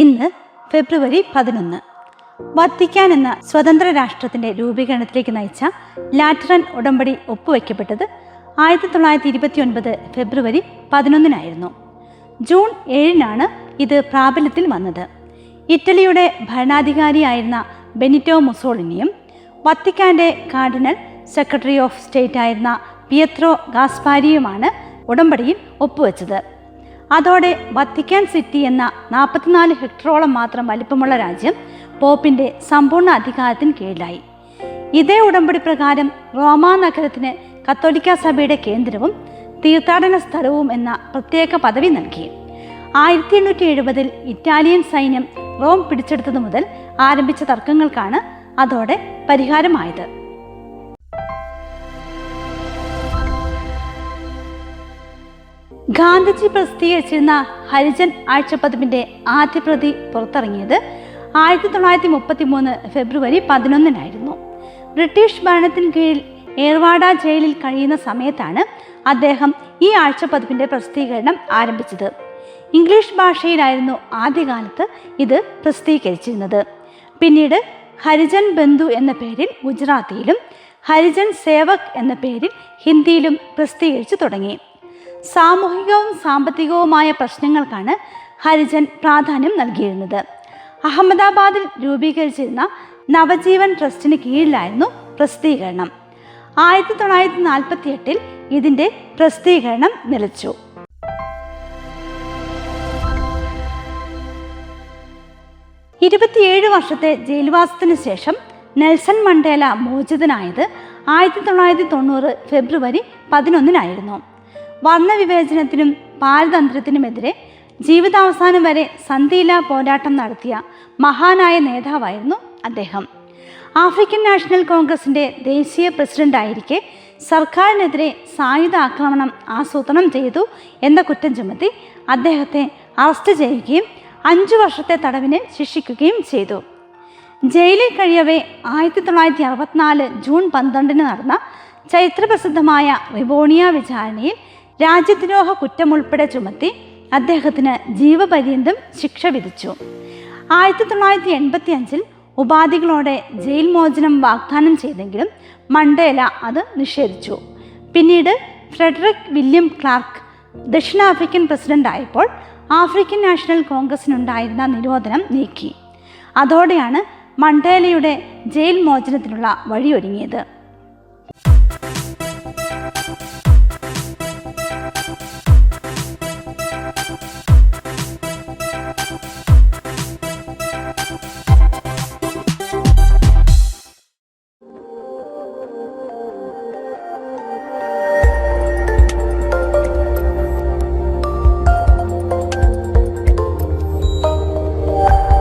ഇന്ന് ഫെബ്രുവരി പതിനൊന്ന്. വത്തിക്കാൻ എന്ന സ്വതന്ത്ര രാഷ്ട്രത്തിന്റെ രൂപീകരണത്തിലേക്ക് നയിച്ച ലാറ്ററൻ ഉടമ്പടി ഒപ്പുവെക്കപ്പെട്ടത് ആയിരത്തി തൊള്ളായിരത്തി ഇരുപത്തി ഒൻപത് ഫെബ്രുവരി പതിനൊന്നിനായിരുന്നു. ജൂൺ ഏഴിനാണ് ഇത് പ്രാബല്യത്തിൽ വന്നത്. ഇറ്റലിയുടെ ഭരണാധികാരിയായിരുന്ന ബെനിറ്റോ മുസോളിനിയും വത്തിക്കാന്റെ കാർഡിനൽ സെക്രട്ടറി ഓഫ് സ്റ്റേറ്റ് ആയിരുന്ന പിയത്രോ ഗാസ്പാരിയുമാണ് ഉടമ്പടിയിൽ ഒപ്പുവെച്ചത്. അതോടെ വത്തിക്കാൻ സിറ്റി എന്ന നാൽപ്പത്തിനാല് ഹെക്ടറോളം മാത്രം വലിപ്പമുള്ള രാജ്യം പോപ്പിന്റെ സമ്പൂർണ അധികാരത്തിന് കീഴിലായി. ഇതേ ഉടമ്പടി പ്രകാരം റോമാ നഗരത്തിന് കത്തോലിക്ക സഭയുടെ കേന്ദ്രവും തീർത്ഥാടന സ്ഥലവും എന്ന പ്രത്യേക പദവി നൽകി. ആയിരത്തി എണ്ണൂറ്റി എഴുപതിൽ ഇറ്റാലിയൻ സൈന്യം റോം പിടിച്ചെടുത്തതു മുതൽ ആരംഭിച്ച തർക്കങ്ങൾക്കാണ് അതോടെ പരിഹാരമായത്. ഗാന്ധിജി പ്രസിദ്ധീകരിച്ചിരുന്ന ഹരിജൻ ആഴ്ചപ്പതിപ്പിന്റെ ആദ്യ പ്രതി പുറത്തിറങ്ങിയത് ആയിരത്തി തൊള്ളായിരത്തി മുപ്പത്തി മൂന്ന് ഫെബ്രുവരി പതിനൊന്നിനായിരുന്നു. ബ്രിട്ടീഷ് ഭരണത്തിന് കീഴിൽ ഏർവാഡ ജയിലിൽ കഴിയുന്ന സമയത്താണ് അദ്ദേഹം ഈ ആഴ്ചപ്പതിപ്പിന്റെ പ്രസിദ്ധീകരണം ആരംഭിച്ചത്. ഇംഗ്ലീഷ് ഭാഷയിലായിരുന്നു ആദ്യകാലത്ത് ഇത് പ്രസിദ്ധീകരിച്ചിരുന്നത്. പിന്നീട് ഹരിജൻ ബന്ധു എന്ന പേരിൽ ഗുജറാത്തിയിലും ഹരിജൻ സേവക് എന്ന പേരിൽ ഹിന്ദിയിലും പ്രസിദ്ധീകരിച്ചു തുടങ്ങി. സാമൂഹികവും സാമ്പത്തികവുമായ പ്രശ്നങ്ങൾക്കാണ് ഹരിജൻ പ്രാധാന്യം നൽകിയിരുന്നത്. അഹമ്മദാബാദിൽ രൂപീകരിച്ചിരുന്ന നവജീവൻ ട്രസ്റ്റിന് കീഴിലായിരുന്നു പ്രസിദ്ധീകരണം. ആയിരത്തി തൊള്ളായിരത്തി നാൽപ്പത്തി എട്ടിൽ ഇതിന്റെ പ്രസിദ്ധീകരണം നിലച്ചു. ഇരുപത്തിയേഴ് വർഷത്തെ ജയിൽവാസത്തിന് ശേഷം നെൽസൺ മണ്ടേല മോചിതനായത് ആയിരത്തി തൊള്ളായിരത്തി തൊണ്ണൂറ് ഫെബ്രുവരി പതിനൊന്നിനായിരുന്നു. വർണവിവേചനത്തിനും പാരതന്ത്ര്യത്തിനുമെതിരെ ജീവിതാവസാനം വരെ സന്ധിയില പോരാട്ടം നടത്തിയ മഹാനായ നേതാവായിരുന്നു അദ്ദേഹം. ആഫ്രിക്കൻ നാഷണൽ കോൺഗ്രസിന്റെ ദേശീയ പ്രസിഡന്റായിരിക്കെ സർക്കാരിനെതിരെ സായുധ ആക്രമണം ആസൂത്രണം ചെയ്തു എന്ന കുറ്റം ചുമത്തി അദ്ദേഹത്തെ അറസ്റ്റ് ചെയ്യുകയും അഞ്ചു വർഷത്തെ തടവിന് ശിക്ഷിക്കുകയും ചെയ്തു. ജയിലിൽ കഴിയവേ ആയിരത്തി തൊള്ളായിരത്തി അറുപത്തിനാല് ജൂൺ പന്ത്രണ്ടിന് നടന്ന ചരിത്രപ്രസിദ്ധമായ റിബോണിയ വിചാരണയിൽ രാജ്യദ്രോഹ കുറ്റമുൾപ്പെടെ ചുമത്തി അദ്ദേഹത്തിന് ജീവപര്യന്തം ശിക്ഷ വിധിച്ചു. ആയിരത്തി തൊള്ളായിരത്തി എൺപത്തി അഞ്ചിൽ ഉപാധികളോടെ ജയിൽ മോചനം വാഗ്ദാനം ചെയ്തെങ്കിലും മണ്ടേല അത് നിഷേധിച്ചു. പിന്നീട് ഫ്രെഡറിക് വില്യം ക്ലാർക്ക് ദക്ഷിണാഫ്രിക്കൻ പ്രസിഡന്റ് ആയപ്പോൾ ആഫ്രിക്കൻ നാഷണൽ കോൺഗ്രസിനുണ്ടായിരുന്ന നിരോധനം നീക്കി. അതോടെയാണ് മണ്ടേലയുടെ ജയിൽ മോചനത്തിനുള്ള വഴിയൊരുങ്ങിയത്.